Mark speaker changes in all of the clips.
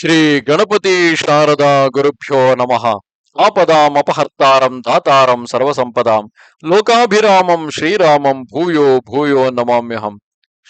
Speaker 1: ಶ್ರೀ ಗಣಪತಿ ಶಾರದಾ ಗುರುಭ್ಯೋ ನಮಃ. ಆಪದಾಂ ಅಪಹರ್ತಾರಂ ದಾತಾರಂ ಸರ್ವಸಂಪದಾಂ. ಲೋಕಾಭಿರಾಮಂ ಶ್ರೀರಾಮಂ ಭೂಯೋ ಭೂಯೋ ನಮಾಮ್ಯಹಂ.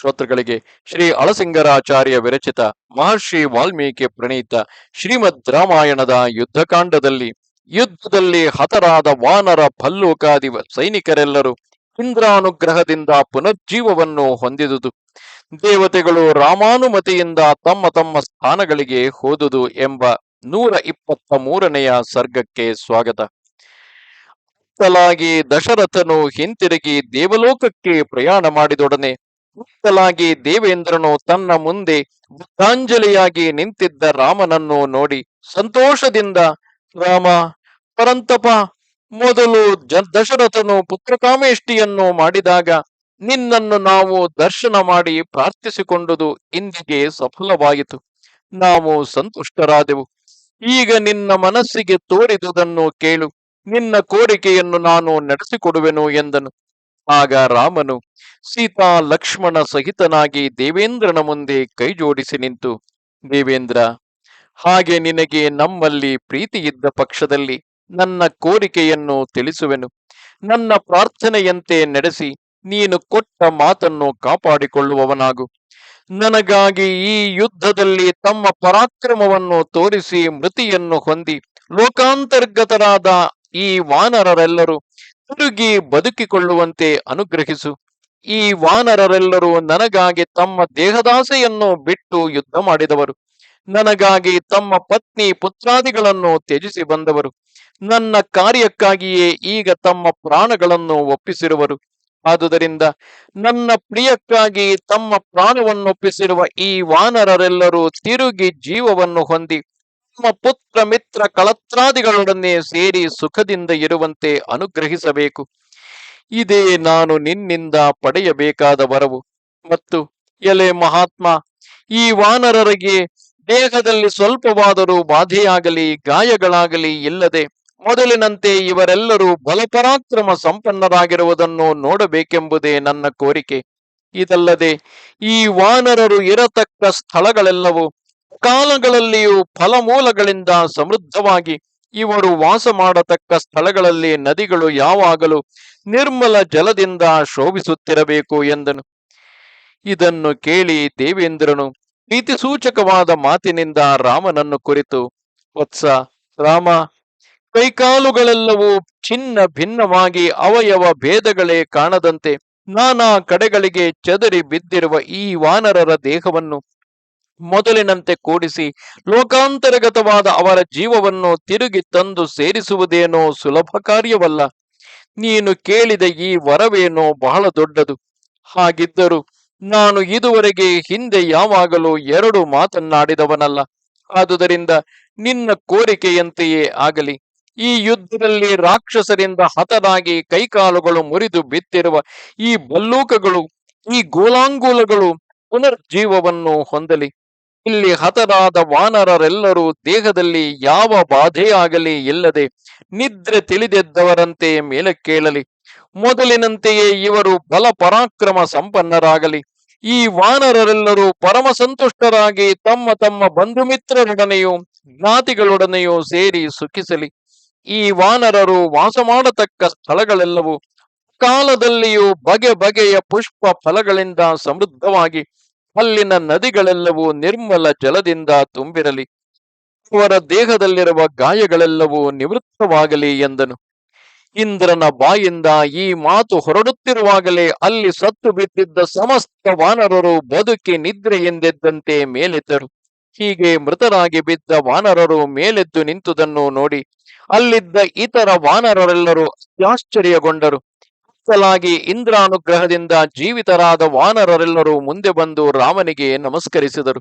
Speaker 1: ಶ್ರೋತೃಗಳಿಗೆ ಶ್ರೀ ಅಳಸಿಂಗರಾಚಾರ್ಯ ವಿರಚಿತ ಮಹರ್ಷಿ ವಾಲ್ಮೀಕಿ ಪ್ರಣೀತ ಶ್ರೀಮದ್ ರಾಮಾಯಣದ ಯುದ್ಧಕಾಂಡದಲ್ಲಿ, ಯುದ್ಧದಲ್ಲಿ ಹತರಾದ ವಾನರ ಭಲ್ಲೂಕಾದಿ ಸೈನಿಕರೆಲ್ಲರೂ ಇಂದ್ರಾನುಗ್ರಹದಿಂದ ಪುನರ್ಜೀವವನ್ನು ಹೊಂದಿದುದು. ದೇವತೆಗಳು ರಾಮಾನುಮತಿಯಿಂದ ತಮ್ಮ ತಮ್ಮ ಸ್ಥಾನಗಳಿಗೆ ಹೋದುದು ಎಂಬ ನೂರ ಇಪ್ಪತ್ತ ಮೂರನೆಯ ಸರ್ಗಕ್ಕೆ ಸ್ವಾಗತ. ಮುಕ್ತಲಾಗಿ ದಶರಥನು ಹಿಂತಿರುಗಿ ದೇವಲೋಕಕ್ಕೆ ಪ್ರಯಾಣ ಮಾಡಿದೊಡನೆ ಮುಕ್ತಲಾಗಿ ದೇವೇಂದ್ರನು ತನ್ನ ಮುಂದೆ ಬುದ್ಧಾಂಜಲಿಯಾಗಿ ನಿಂತಿದ್ದ ರಾಮನನ್ನು ನೋಡಿ ಸಂತೋಷದಿಂದ, ರಾಮ, ಪರಂತಪ, ಮೊದಲು ದಶರಥನು ಪುತ್ರಕಾಮೇಷ್ಟಿಯನ್ನು ಮಾಡಿದಾಗ ನಿನ್ನನ್ನು ನಾವು ದರ್ಶನ ಮಾಡಿ ಪ್ರಾರ್ಥಿಸಿಕೊಂಡುದು ಇಂದಿಗೆ ಸಫಲವಾಯಿತು ನಾವು ಸಂತುಷ್ಟರಾದೆವು. ಈಗ ನಿನ್ನ ಮನಸ್ಸಿಗೆ ತೋರಿದುದನ್ನು ಕೇಳು. ನಿನ್ನ ಕೋರಿಕೆಯನ್ನು ನಾನು ನಡೆಸಿಕೊಡುವೆನು ಎಂದನು. ಆಗ ರಾಮನು ಸೀತಾ ಲಕ್ಷ್ಮಣ ಸಹಿತನಾಗಿ ದೇವೇಂದ್ರನ ಮುಂದೆ ಕೈಜೋಡಿಸಿ ನಿಂತು, ದೇವೇಂದ್ರ, ಹಾಗೆ ನಿನಗೆ ನಮ್ಮಲ್ಲಿ ಪ್ರೀತಿಯಿದ್ದ ಪಕ್ಷದಲ್ಲಿ ನನ್ನ ಕೋರಿಕೆಯನ್ನು ತಿಳಿಸುವೆನು. ನನ್ನ ಪ್ರಾರ್ಥನೆಯಂತೆ ನಡೆಸಿ ನೀನು ಕೊಟ್ಟ ಮಾತನ್ನು ಕಾಪಾಡಿಕೊಳ್ಳುವವನಾಗು. ನನಗಾಗಿ ಈ ಯುದ್ಧದಲ್ಲಿ ತಮ್ಮ ಪರಾಕ್ರಮವನ್ನು ತೋರಿಸಿ ಮೃತಿಯನ್ನು ಹೊಂದಿ. ಲೋಕಾಂತರ್ಗತರಾದ ಈ ವಾನರರೆಲ್ಲರೂ ತಿರುಗಿ ಬದುಕಿಕೊಳ್ಳುವಂತೆ ಅನುಗ್ರಹಿಸು. ಈ ವಾನರರೆಲ್ಲರೂ ನನಗಾಗಿ ತಮ್ಮ ದೇಹದಾಸೆಯನ್ನು ಬಿಟ್ಟು ಯುದ್ಧ ಮಾಡಿದವರು. ನನಗಾಗಿ ತಮ್ಮ ಪತ್ನಿ ಪುತ್ರಾದಿಗಳನ್ನು ತ್ಯಜಿಸಿ ಬಂದವರು. ನನ್ನ ಕಾರ್ಯಕ್ಕಾಗಿಯೇ ಈಗ ತಮ್ಮ ಪ್ರಾಣಗಳನ್ನು ಒಪ್ಪಿಸಿರುವರು. ಆದುದರಿಂದ ನನ್ನ ಪ್ರಿಯಕ್ಕಾಗಿ ತಮ್ಮ ಪ್ರಾಣವನ್ನೊಪ್ಪಿಸಿರುವ ಈ ವಾನರರೆಲ್ಲರೂ ತಿರುಗಿ ಜೀವವನ್ನು ಹೊಂದಿ ತಮ್ಮ ಪುತ್ರ ಮಿತ್ರ ಕಳತ್ರಾದಿಗಳೊಡನೆ ಸೇರಿ ಸುಖದಿಂದ ಇರುವಂತೆ ಅನುಗ್ರಹಿಸಬೇಕು. ಇದೇ ನಾನು ನಿನ್ನಿಂದ ಪಡೆಯಬೇಕಾದ ವರವು. ಮತ್ತು ಎಲೆ ಮಹಾತ್ಮ, ಈ ವಾನರರಿಗೆ ದೇಹದಲ್ಲಿ ಸ್ವಲ್ಪವಾದರೂ ಬಾಧೆಯಾಗಲಿ, ಗಾಯಗಳಾಗಲಿ ಇಲ್ಲದೆ ಮೊದಲಿನಂತೆ ಇವರೆಲ್ಲರೂ ಬಲಪರಾಕ್ರಮ ಸಂಪನ್ನರಾಗಿರುವುದನ್ನು ನೋಡಬೇಕೆಂಬುದೇ ನನ್ನ ಕೋರಿಕೆ. ಇದಲ್ಲದೆ ಈ ವಾನರರು ಇರತಕ್ಕ ಸ್ಥಳಗಳೆಲ್ಲವೂ ಕಾಲಗಳಲ್ಲಿಯೂ ಫಲಮೂಲಗಳಿಂದ ಸಮೃದ್ಧವಾಗಿ ಇವರು ವಾಸ ಮಾಡತಕ್ಕ ಸ್ಥಳಗಳಲ್ಲಿ ನದಿಗಳು ಯಾವಾಗಲೂ ನಿರ್ಮಲ ಜಲದಿಂದ ಶೋಭಿಸುತ್ತಿರಬೇಕು ಎಂದನು. ಇದನ್ನು ಕೇಳಿ ದೇವೇಂದ್ರನು ಪ್ರೀತಿಸೂಚಕವಾದ ಮಾತಿನಿಂದ ರಾಮನನ್ನು ಕುರಿತು, ವತ್ಸ ರಾಮ ಕೈಕಾಲುಗಳೆಲ್ಲವೂ ಚಿನ್ನ ಭಿನ್ನವಾಗಿ ಅವಯವ ಭೇದಗಳೇ ಕಾಣದಂತೆ ನಾನಾ ಕಡೆಗಳಿಗೆ ಚದರಿ ಬಿದ್ದಿರುವ ಈ ವಾನರರ ದೇಹವನ್ನು ಮೊದಲಿನಂತೆ ಕೂಡಿಸಿ ಲೋಕಾಂತರ್ಗತವಾದ ಅವರ ಜೀವವನ್ನು ತಿರುಗಿ ತಂದು ಸೇರಿಸುವುದೇನೋ ಸುಲಭ ಕಾರ್ಯವಲ್ಲ. ನೀನು ಕೇಳಿದ ಈ ವರವೇನೋ ಬಹಳ ದೊಡ್ಡದು. ಹಾಗಿದ್ದರೂ ನಾನು ಇದುವರೆಗೆ ಹಿಂದೆ ಯಾವಾಗಲೂ ಎರಡು ಮಾತನ್ನಾಡಿದವನಲ್ಲ. ಆದುದರಿಂದ ನಿನ್ನ ಕೋರಿಕೆಯಂತೆಯೇ ಆಗಲಿ. ಈ ಯುದ್ಧದಲ್ಲಿ ರಾಕ್ಷಸರಿಂದ ಹತರಾಗಿ ಕೈಕಾಲುಗಳು ಮುರಿದು ಬಿತ್ತಿರುವ ಈ ಬಲ್ಲೂಕಗಳು ಈ ಗೋಲಾಂಗೂಲಗಳು ಪುನರ್ಜೀವವನ್ನು ಹೊಂದಲಿ. ಇಲ್ಲಿ ಹತರಾದ ವಾನರರೆಲ್ಲರೂ ದೇಹದಲ್ಲಿ ಯಾವ ಬಾಧೆಯಾಗಲಿ ಇಲ್ಲದೆ ನಿದ್ರೆ ತಿಳಿದೆದ್ದವರಂತೆ ಕೇಳಲಿ ಮೊದಲಿನಂತೆಯೇ ಇವರು ಬಲ ಪರಾಕ್ರಮ ಸಂಪನ್ನರಾಗಲಿ. ಈ ವಾನರರೆಲ್ಲರೂ ಪರಮ ಸಂತುಷ್ಟರಾಗಿ ತಮ್ಮ ತಮ್ಮ ಬಂಧು ಮಿತ್ರರೊಡನೆಯೂ ಜ್ಞಾತಿಗಳೊಡನೆಯೂ ಸೇರಿ ಸುಖಿಸಲಿ. ಈ ವಾನರರು ವಾಸ ಮಾಡತಕ್ಕ ಸ್ಥಳಗಳೆಲ್ಲವೂ ಕಾಲದಲ್ಲಿಯೂ ಬಗೆ ಬಗೆಯ ಪುಷ್ಪ ಫಲಗಳಿಂದ ಸಮೃದ್ಧವಾಗಿ ಅಲ್ಲಿನ ನದಿಗಳೆಲ್ಲವೂ ನಿರ್ಮಲ ಜಲದಿಂದ ತುಂಬಿರಲಿ. ಅವರ ದೇಹದಲ್ಲಿರುವ ಗಾಯಗಳೆಲ್ಲವೂ ನಿವೃತ್ತವಾಗಲಿ ಎಂದನು. ಇಂದ್ರನ ಬಾಯಿಂದ ಈ ಮಾತು ಹೊರಡುತ್ತಿರುವಾಗಲೇ ಅಲ್ಲಿ ಸತ್ತು ಬಿದ್ದಿದ್ದ ಸಮಸ್ತ ವಾನರರು ಬದುಕಿ ನಿದ್ರೆ ಎಂದಿದ್ದಂತೆ ಮೇಲೆದ್ದರು ಹೀಗೆ ಮೃತರಾಗಿ ಬಿದ್ದ ವಾನರರು ಮೇಲೆದ್ದು ನಿಂತುದನ್ನು ನೋಡಿ ಅಲ್ಲಿದ್ದ ಇತರ ವಾನರರೆಲ್ಲರೂ ಆಶ್ಚರ್ಯಗೊಂಡರು. ಸಲಾಗಿ ಇಂದ್ರಾನುಗ್ರಹದಿಂದ ಜೀವಿತರಾದ ವಾನರರೆಲ್ಲರೂ ಮುಂದೆ ಬಂದು ರಾಮನಿಗೆ ನಮಸ್ಕರಿಸಿದರು.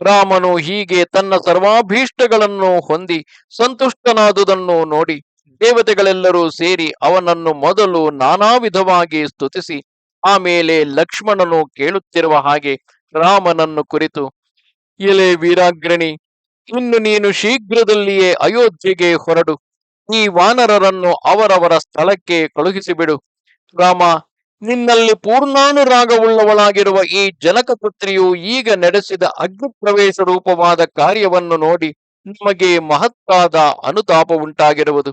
Speaker 1: ರಾಮನು ಹೀಗೆ ತನ್ನ ಸರ್ವಾಭೀಷ್ಟಗಳನ್ನು ಹೊಂದಿ ಸಂತುಷ್ಟನಾದುದನ್ನು ನೋಡಿ ದೇವತೆಗಳೆಲ್ಲರೂ ಸೇರಿ ಅವನನ್ನು ಮೊದಲು ನಾನಾ ವಿಧವಾಗಿ ಸ್ತುತಿಸಿ, ಆಮೇಲೆ ಲಕ್ಷ್ಮಣನು ಕೇಳುತ್ತಿರುವ ಹಾಗೆ ರಾಮನನ್ನು ಕುರಿತು ಎಲೆ ವೀರಾಗ್ರಣಿ, ಇನ್ನು ನೀನು ಶೀಘ್ರದಲ್ಲಿಯೇ ಅಯೋಧ್ಯೆಗೆ ಹೊರಡು. ಈ ವಾನರರನ್ನು ಅವರವರ ಸ್ಥಳಕ್ಕೆ ಕಳುಹಿಸಿಬಿಡು. ರಾಮ, ನಿನ್ನಲ್ಲಿ ಪೂರ್ಣಾನುರಾಗವುಳ್ಳವಳಾಗಿರುವ ಈ ಜನಕಪುತ್ರಿಯು ಈಗ ನಡೆಸಿದ ಅಗ್ನಿ ಪ್ರವೇಶ ರೂಪವಾದ ಕಾರ್ಯವನ್ನು ನೋಡಿ ನಿಮಗೆ ಮಹತ್ತಾದ ಅನುತಾಪ ಉಂಟಾಗಿರುವುದು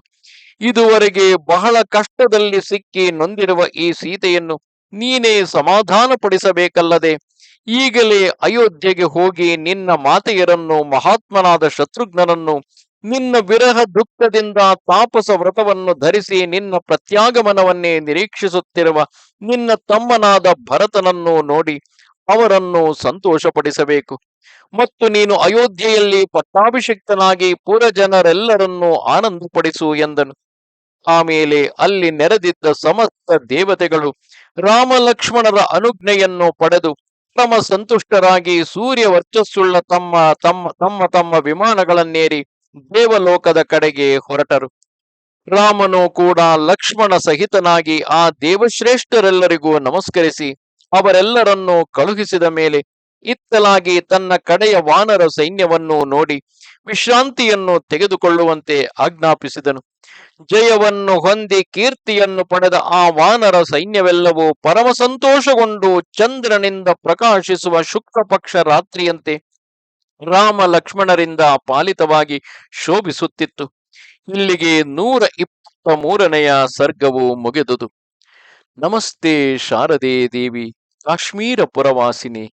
Speaker 1: ಇದುವರೆಗೆ ಬಹಳ ಕಷ್ಟದಲ್ಲಿ ಸಿಕ್ಕಿ ನೊಂದಿರುವ ಈ ಸೀತೆಯನ್ನು ನೀನೇ ಸಮಾಧಾನಪಡಿಸಬೇಕಲ್ಲದೆ ಈಗಲೇ ಅಯೋಧ್ಯೆಗೆ ಹೋಗಿ ನಿನ್ನ ಮಾತೆಯರನ್ನು, ಮಹಾತ್ಮನಾದ ಶತ್ರುಘ್ನರನ್ನು, ನಿನ್ನ ವಿರಹ ದುಃಖದಿಂದ ತಾಪಸ ವ್ರತವನ್ನು ಧರಿಸಿ ನಿನ್ನ ಪ್ರತ್ಯಾಗಮನವನ್ನೇ ನಿರೀಕ್ಷಿಸುತ್ತಿರುವ ನಿನ್ನ ತಮ್ಮನಾದ ಭರತನನ್ನು ನೋಡಿ ಅವರನ್ನು ಸಂತೋಷಪಡಿಸಬೇಕು. ಮತ್ತು ನೀನು ಅಯೋಧ್ಯೆಯಲ್ಲಿ ಪಟ್ಟಾಭಿಷಿಕ್ತನಾಗಿ ಪುರಜನರೆಲ್ಲರನ್ನೂ ಆನಂದಪಡಿಸು ಎಂದನು. ಆಮೇಲೆ ಅಲ್ಲಿ ನೆರೆದಿದ್ದ ಸಮಸ್ತ ದೇವತೆಗಳು ರಾಮ ಲಕ್ಷ್ಮಣರ ಅನುಜ್ಞೆಯನ್ನು ಪಡೆದು ಪರಮ ಸಂತುಷ್ಟರಾಗಿ ಸೂರ್ಯ ವರ್ಚಸ್ಸುಳ್ಳ ತಮ್ಮ ತಮ್ಮ ತಮ್ಮ ತಮ್ಮ ವಿಮಾನಗಳನ್ನೇರಿ ದೇವಲೋಕದ ಕಡೆಗೆ ಹೊರಟರು. ರಾಮನು ಕೂಡ ಲಕ್ಷ್ಮಣ ಸಹಿತನಾಗಿ ಆ ದೇವಶ್ರೇಷ್ಠರೆಲ್ಲರಿಗೂ ನಮಸ್ಕರಿಸಿ ಅವರೆಲ್ಲರನ್ನೂ ಕಳುಹಿಸಿದ ಮೇಲೆ ಇತ್ತಲಾಗಿ ತನ್ನ ಕಡೆಯ ವಾನರ ಸೈನ್ಯವನ್ನು ನೋಡಿ ವಿಶ್ರಾಂತಿಯನ್ನು ತೆಗೆದುಕೊಳ್ಳುವಂತೆ ಆಜ್ಞಾಪಿಸಿದನು. ಜಯವನ್ನು ಹೊಂದಿ ಕೀರ್ತಿಯನ್ನು ಪಡೆದ ಆ ವಾನರ ಸೈನ್ಯವೆಲ್ಲವೂ ಪರಮ ಸಂತೋಷಗೊಂಡು ಚಂದ್ರನಿಂದ ಪ್ರಕಾಶಿಸುವ ಶುಕ್ಲ ಪಕ್ಷ ರಾತ್ರಿಯಂತೆ ರಾಮ ಲಕ್ಷ್ಮಣರಿಂದ ಪಾಲಿತವಾಗಿ ಶೋಭಿಸುತ್ತಿತ್ತು. ಇಲ್ಲಿಗೆ ನೂರ ಇಪ್ಪತ್ತ ಮೂರನೆಯ ಸರ್ಗವು ಮುಗಿದುದು. ನಮಸ್ತೆ ಶಾರದೆ ದೇವಿ, ಕಾಶ್ಮೀರ ಪುರವಾಸಿನಿ